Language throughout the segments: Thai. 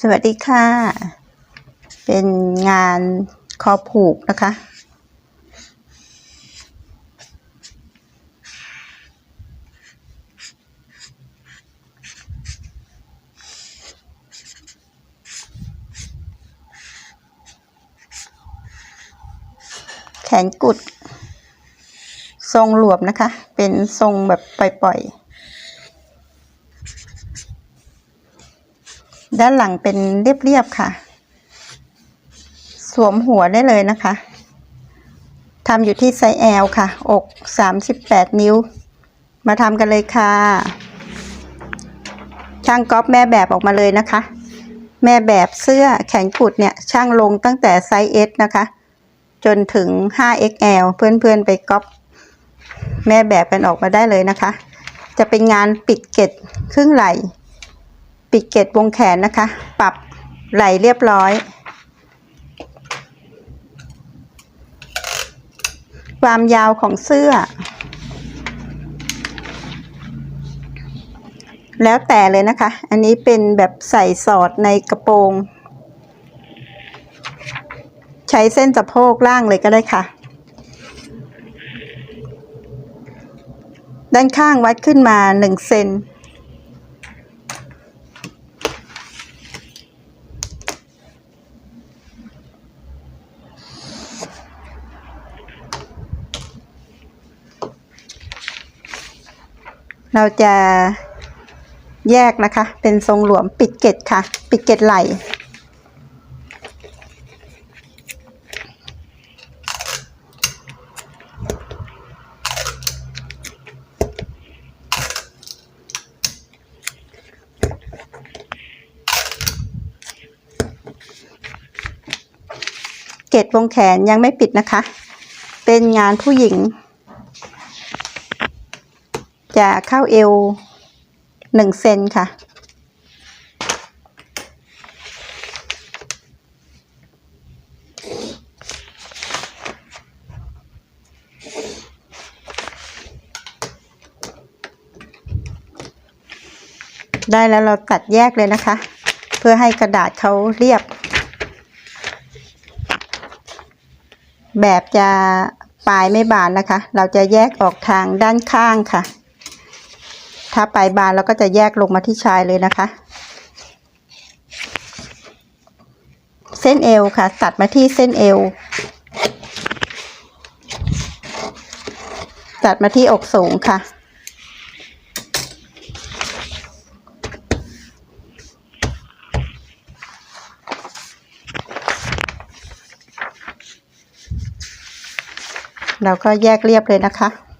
สวัสดีค่ะ เป็นงานคอผูกนะคะ แขนกุด ทรงหลวมนะคะ เป็นทรงแบบปล่อยๆ ด้านหลังเป็นเรียบๆค่ะ สวมหัวได้เลยนะคะทำอยู่ที่ไซส์ L ค่ะ อก 38 นิ้ว มาทำกันเลยค่ะ ช่างก๊อปแม่แบบออกมาเลยนะคะ แม่แบบเสื้อแขนกุดเนี่ยช่างลงตั้งแต่ไซส์ S นะคะ จนถึง 5XL เพื่อนๆไปก๊อปแม่แบบกันออกมาได้เลยนะคะ จะเป็นงานปิดเกล็ดครึ่งไหล่ ปิดเกล็ดวงแขนนะคะ ปรับไหลเรียบร้อย ความยาวของเสื้อ แล้วแต่เลยนะคะ อันนี้เป็นแบบใส่สอดในกระโปรง ใช้เส้นสะโพกล่างเลยก็ได้ค่ะ ด้านข้างวัดขึ้นมาหนึ่งเซน เราจะแยกนะคะ เป็นทรงหลวมปิดเกล็ดค่ะ ปิดเกล็ดไหลเกล็ดวงแขนยังไม่ปิดนะคะ เป็นงานผู้หญิง จะเข้าเอวหนึ่งเซนค่ะ ได้แล้วเราตัดแยกเลยนะคะ เพื่อให้กระดาษเขาเรียบ แบบจะปลายไม่บานนะคะ เราจะแยกออกทางด้านข้างค่ะ ถ้าปลายบานเราก็จะแยกลงมาที่ชายเลยนะคะ เส้นเอวค่ะ ตัดมาที่เส้นเอว ตัดมาที่อกสูงค่ะเราก็แยกเรียบเลยนะคะ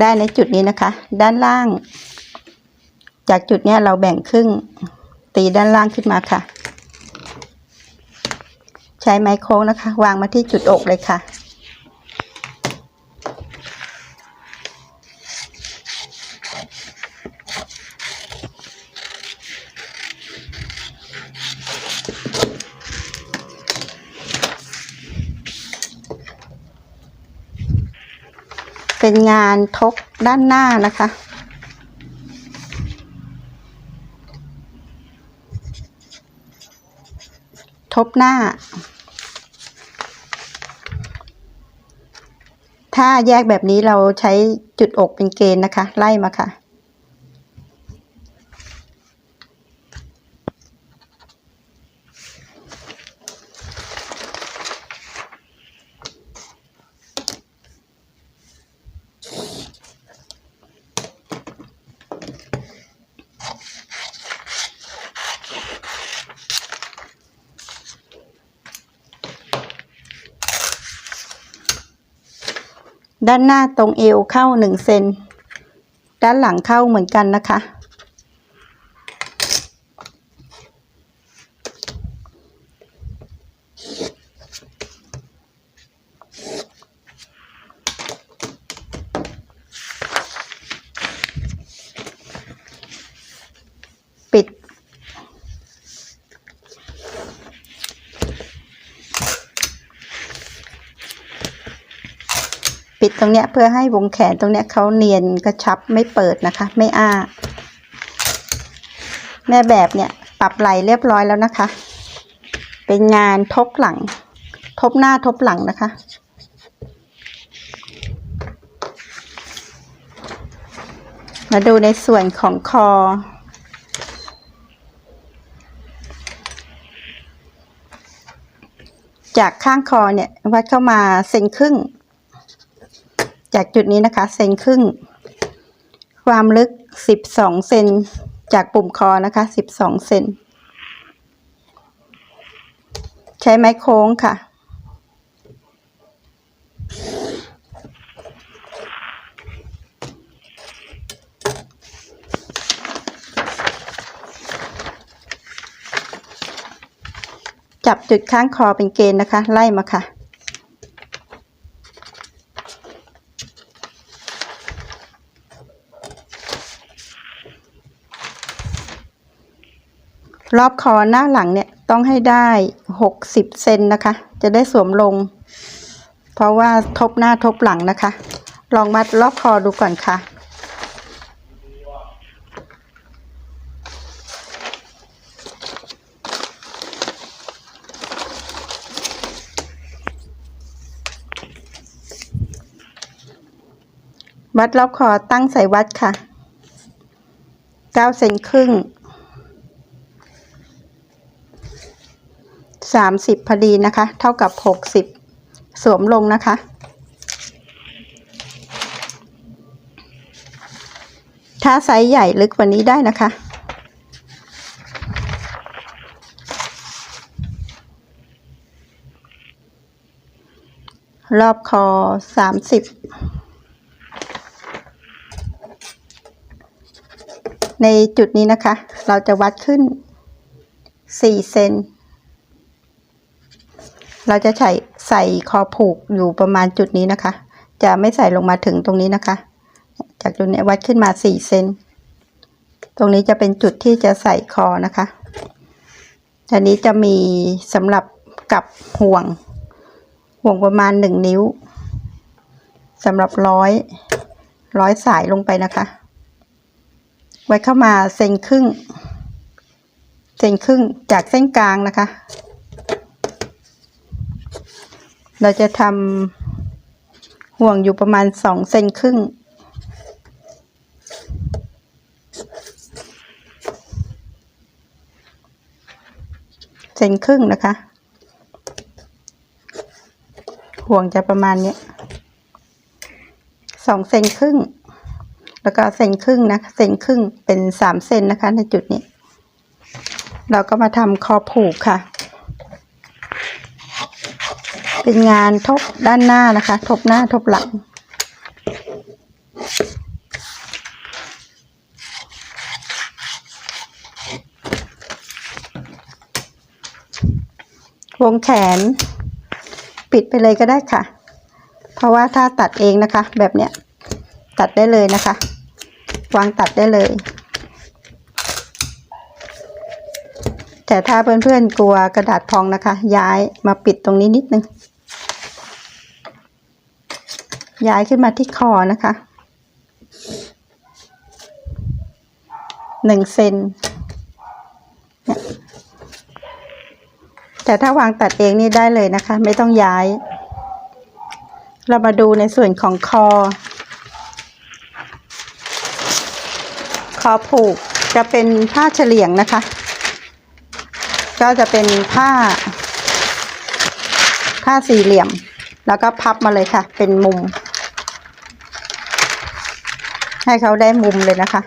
ได้ในจุดนี้นะคะ ด้านล่าง จากจุดนี้เราแบ่งครึ่ง ตีด้านล่างขึ้นมาค่ะ ใช้ไม้โค้งนะคะ วางมาที่จุดอกเลยค่ะ เป็นงานทกด้านหน้านะคะ ทบหน้า ถ้าแยกแบบนี้เราใช้จุดอกเป็นเกณฑ์นะคะ ไล่มาค่ะ ด้านหน้าตรงเอวเข้าหนึ่งเซนด้านหลังเข้าเหมือนกันนะคะ ปิดตรงเนี้ยเพื่อให้วงแขนตรงเนี้ยเขาเนียนกระชับไม่เปิดนะคะ ไม่อ้า แม่แบบเนี่ยปรับไหลเรียบร้อยแล้วนะคะ เป็นงานทบหลัง ทบหน้าทบหลังนะคะ มาดูในส่วนของคอจากข้างคอเนี่ยวัดเข้ามาเซนครึ่ง จากจุดนี้นะคะเซนครึ่ง ความลึก 12 เซนจากปุ่มคอนะคะ 12 เซนใช้ไม้โค้งค่ะ จับจุดข้างคอเป็นเกณฑ์นะคะ ไล่มาค่ะ รอบคอหน้าหลังเนี่ยต้องให้ได้หกสิบเซนนะคะ จะได้สวมลง เพราะว่าทบหน้าทบหลังนะคะ ลองมัดรอบคอดูก่อนค่ะวัดรอบคอตั้งใส่วัดค่ะเก้าเซนครึ่ง สามสิบพอดีนะคะ เท่ากับหกสิบสวมลงนะคะ ถ้าไซส์ใหญ่ลึกกว่านี้ได้นะคะ รอบคอสามสิบในจุดนี้นะคะ เราจะวัดขึ้นสี่เซน เราจะใส่ใส่คอผูกอยู่ประมาณจุดนี้นะคะ จะไม่ใส่ลงมาถึงตรงนี้นะคะ จากจุดนี้วัดขึ้นมาสี่เซนตรงนี้จะเป็นจุดที่จะใส่คอนะคะอันนี้จะมีสำหรับกับห่วง ห่วงประมาณหนึ่งนิ้วสำหรับร้อยร้อยสายลงไปนะคะ ไว้เข้ามาเซนครึ่ง เซนครึ่งจากเส้นกลางนะคะ เราจะทำห่วงอยู่ประมาณสองเซนครึ่ง เซนครึ่งนะคะ ห่วงจะประมาณนี้สองเซนครึ่ง แล้วก็เซนครึ่งนะเซนครึ่งเป็นสามเซนนะคะในจุดนี้ เราก็มาทำคอผูกค่ะ เป็นงานทบด้านหน้านะคะ ทบหน้าทบหลัง วงแขน ปิดไปเลยก็ได้ค่ะ เพราะว่าถ้าตัดเองนะคะ แบบเนี้ยตัดได้เลยนะคะ วางตัดได้เลย แต่ถ้าเพื่อนๆกลัวกระดาษพองนะคะ ย้ายมาปิดตรงนี้นิดนึง ย้ายขึ้นมาที่คอนะคะหนึ่งเซนแต่ถ้าวางตัดเองนี่ได้เลยนะคะ ไม่ต้องย้าย เรามาดูในส่วนของคอ คอผูกจะเป็นผ้าเฉลียงนะคะ ก็จะเป็นผ้า ผ้าสี่เหลี่ยม แล้วก็พับมาเลยค่ะ เป็นมุม ให้เขาได้มุมเลยนะคะ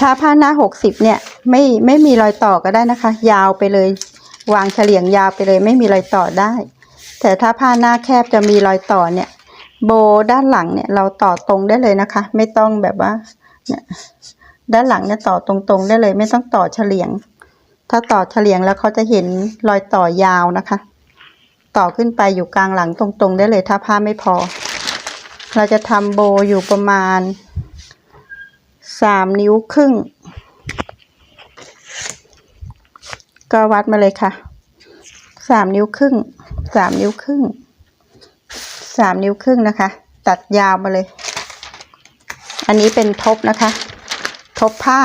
ถ้าผ้าหน้าหกสิบเนี่ยไม่ไม่มีรอยต่อก็ได้นะคะ ยาวไปเลย วางเฉลียงยาวไปเลย ไม่มีรอยต่อได้ แต่ถ้าผ้าหน้าแคบจะมีรอยต่อเนี่ย โบด้านหลังเนี่ยเราต่อตรงได้เลยนะคะ ไม่ต้องแบบว่าเนี่ย ด้านหลังเนี่ยต่อตรงๆได้เลยไม่ต้องต่อเฉลียง ถ้าต่อเฉลียงแล้วเขาจะเห็นรอยต่อยาวนะคะ ต่อขึ้นไปอยู่กลางหลังตรงๆ ได้เลยถ้าผ้าไม่พอ เราจะทำโบอยู่ประมาณสามนิ้วครึ่ง ก็วัดมาเลยค่ะสามนิ้วครึ่งสามนิ้วครึ่งสามนิ้วครึ่งนะคะ ตัดยาวมาเลย อันนี้เป็นทบนะคะ ทบผ้า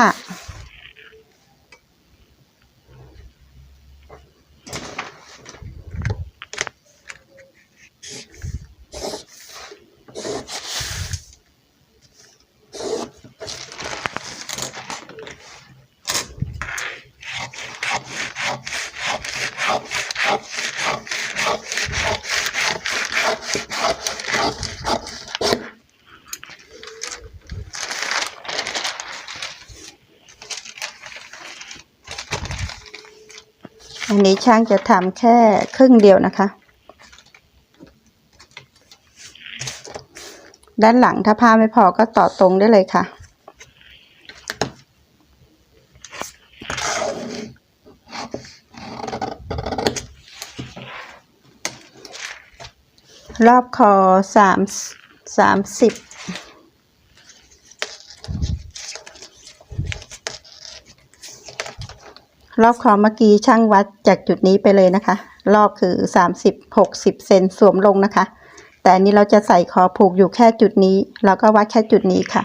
อันนี้ช่างจะทำแค่ครึ่งเดียวนะคะ ด้านหลังถ้าผ้าไม่พอก็ต่อตรงได้เลยค่ะ รอบคอสามสามสิบ รอบคอเมื่อกี้ช่างวัดจากจุดนี้ไปเลยนะคะ รอบคือสามสิบหกสิบเซนสวมลงนะคะ แต่อันนี้เราจะใส่คอผูกอยู่แค่จุดนี้เราก็วัดแค่จุดนี้ค่ะ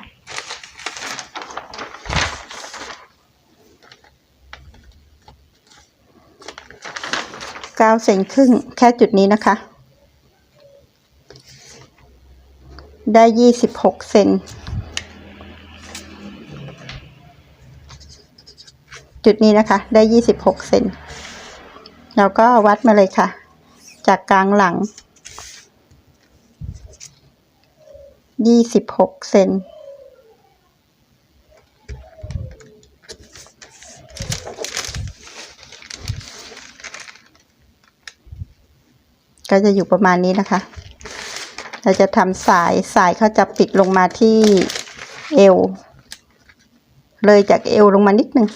เก้าเซนครึ่งแค่จุดนี้นะคะ ได้ยี่สิบหกเซน จุดนี้นะคะ ได้ยี่สิบหกเซนเราก็วัดมาเลยค่ะ จากกลางหลังยี่สิบหกเซนก็จะอยู่ประมาณนี้นะคะ เราจะทำสายสายเขาจะปิดลงมาที่เอว เลยจากเอวลงมานิดนึง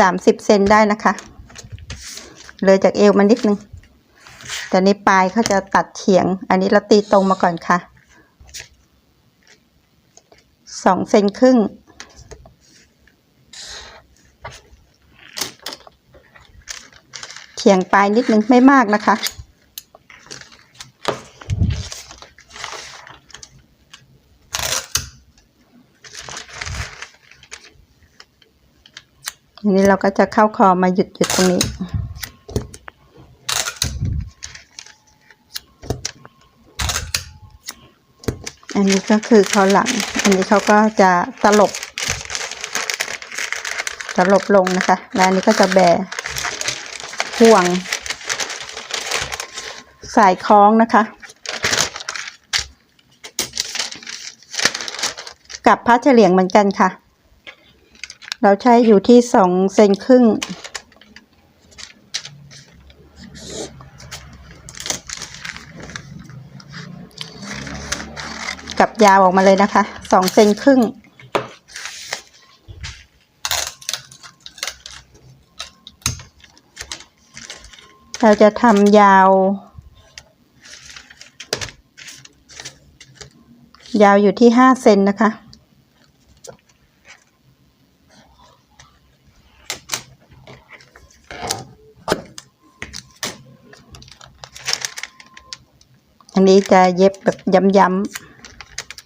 สามสิบเซนได้นะคะ เลยจากเอวมานิดนึงแต่นี้ปลายเขาจะตัดเฉียง อันนี้เราตีตรงมาก่อนค่ะสองเซนครึ่งเฉียงปลายนิดนึงไม่มากนะคะ อันนี้เราก็จะเข้าคอมาหยุดหยุดตรงนี้ อันนี้ก็คือเขาหลัง อันนี้เขาก็จะตลบตลบลงนะคะ แล้วอันนี้ก็จะแบห่วง สายคล้องนะคะ กับผ้าเฉลียงเหมือนกันค่ะ เราใช้อยู่ที่สองเซนครึ่ง กับยาวออกมาเลยนะคะสองเซนครึ่ง เราจะทำยาว ยาวอยู่ที่ห้าเซนนะคะ นี้จะเย็บแบบย้ำ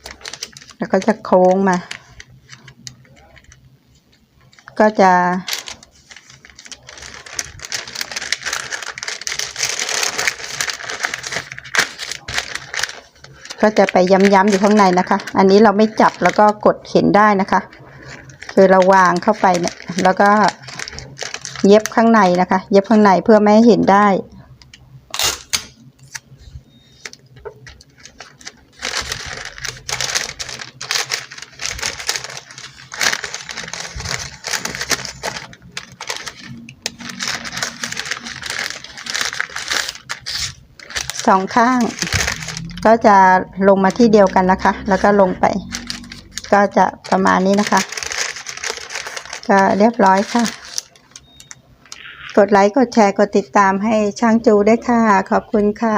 ๆแล้วก็จะโค้งมา ก็จะ ก็จะไปย้ำๆอยู่ข้างในนะคะ อันนี้เราไม่จับแล้วก็กดเห็นได้นะคะ คือเราวางเข้าไปเนี่ยแล้วก็เย็บข้างในนะคะ เย็บข้างในเพื่อไม่ให้เห็นได้ สองข้าง ก็จะลงมาที่เดียวกันนะคะ แล้วก็ลงไป ก็จะประมาณนี้นะคะ ก็เรียบร้อยค่ะ กดไลค์ กดแชร์ กดติดตามให้ช่างจูได้ค่ะ ขอบคุณค่ะ